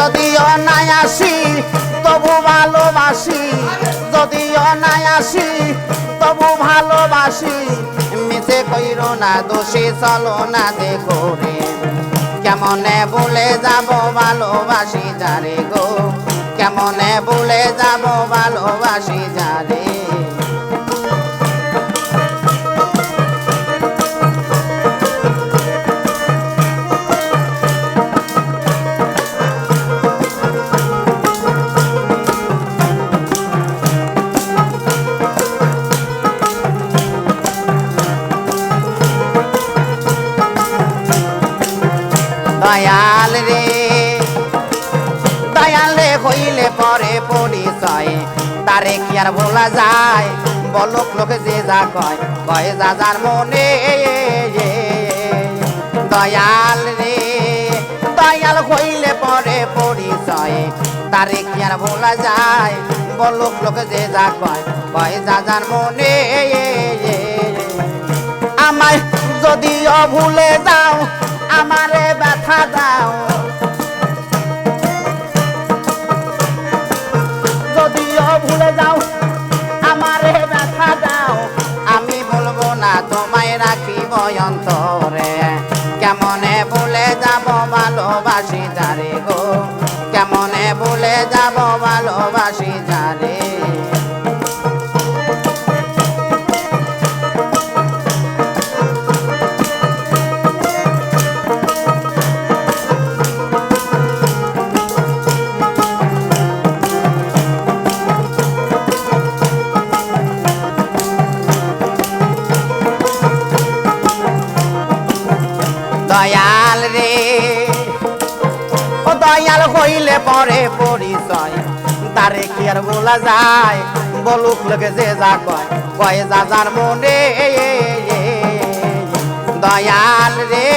যদিও নাই আসি তবু ভালোবাসি। যদিও নাই আসি তবু ভালোবাসি। মিছে কইর না, দোষী চলো না দেখো রে। কেমনে বলে যাব ভালোবাসি যারে গো? কেমনে বলে যাব ভালোবাসি যারে? দয়াল রে। দয়াল হইলে পরে পরিচয়। তারে কি আর বলা যায়? বলক লোকে যে যা কয় কয় যা যার মনে দয়াল রে, দয়াল হইলে পরে পরিচয়। তারে কি আর বলা যায়? বলক লোকে যে যা কয় কয় যা যার মনে আমায় যদিও ভুলে যাও আমারে ব্যথা দাও। যদিও ভুলে যাও, আমারে ব্যথা দাও। আমি বলব না, তোমায় রাখিব অন্তরে দয়াল রে। ও দয়াল হইলে পরে পরিচয়, তারে কি আর বলা যায়? বলুক লোকে যে যা কয় কয় যা যার মনে। দয়াল রে।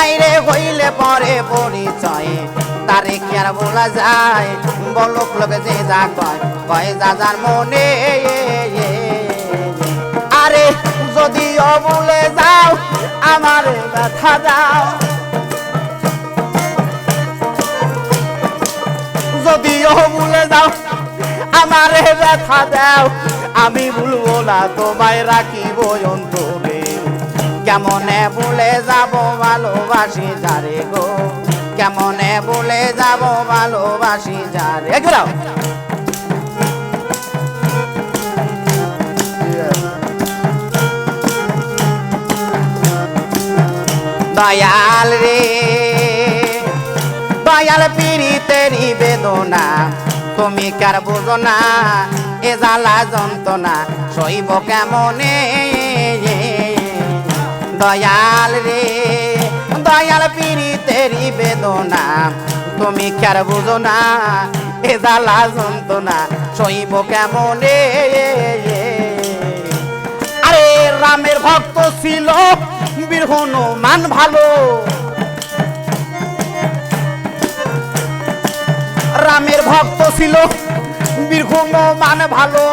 আইরে হইলে পরে পরিচয়, তারে কি আর বলা যায়? বলুক লোকে যে যা কয় কয় যা যার মনে। আরে যদিও ভুলে যাও, আমার ব্যথা দাও। যদিও ভুলে যাও, আমারে ব্যথা দাও। আমি ভুলবো না, তোমায় রাখিব অন্তরে। কেমনে ভুলে যাব ভালোবাসি যারে গো? কেমনে বলে যাব ভালোবাসি যারে একবার দয়াল রে। দয়াল পিড়িতেরি বেদনা তুমি কার বুঝো এ জ্বালা যন্ত্রণা, সইব কেমনে? দয়াল রে, দয়াল পিড়িতেরি বেদনা তুমি কার বুঝো না এ জ্বালা যন্ত্রণা, সইব কেমনে? আরে রামের ভক্ত ছিল বীর হনুমান ভালো। রামের ভক্ত ছিল বীর হনুমান ভালো।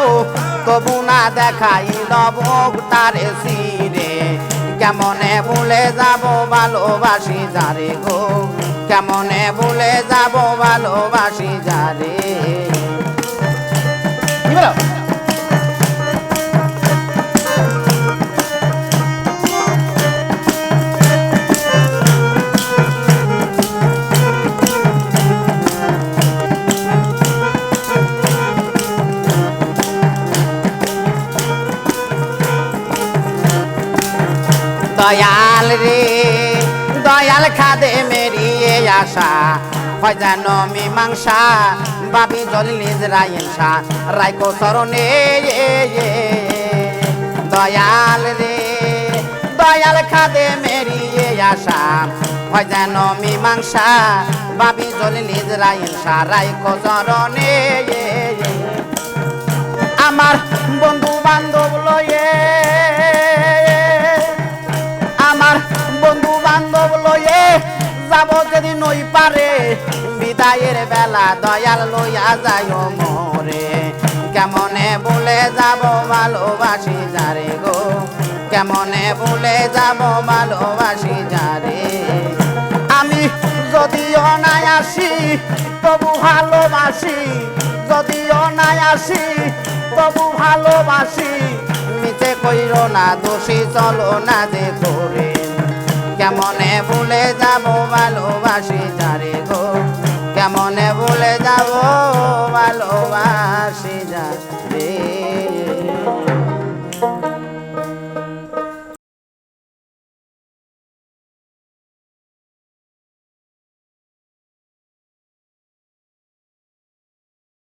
তবু না দেখাই লব তারে সিরে কেমনে ভুলে যাব ভালোবাসি যারে গো? কেমনে ভুলে যাব ভালোবাসি যারে? দয়াল রে, দয়াল খাদে মেরিয়ে আসা। যেন মীমাংসা বাবি জলিল ইসরায়েল শাহ রায়কো চরণে দয়াল রে, দয়াল খাদে মেরিয়ে আসা। যেন মীমাংসা বাবি জলিল ইসরায়েল শাহ রায়কো চরণে আমার বন্ধু বান্ধব লয়ে যাব যদি নই পারে। বিদায়ের বেলা দয়াল লইয়া যায় মরে। কেমনে বলে যাব ভালোবাসি যারে গো? কেমনে বলে যাব ভালোবাসি যারে? আমি তবু ভালোবাসি। যদিও নাই আসি, তবু ভালোবাসি। মিছে কইর না দোষী, চলো না যে করে কেমনে ভুলে যাব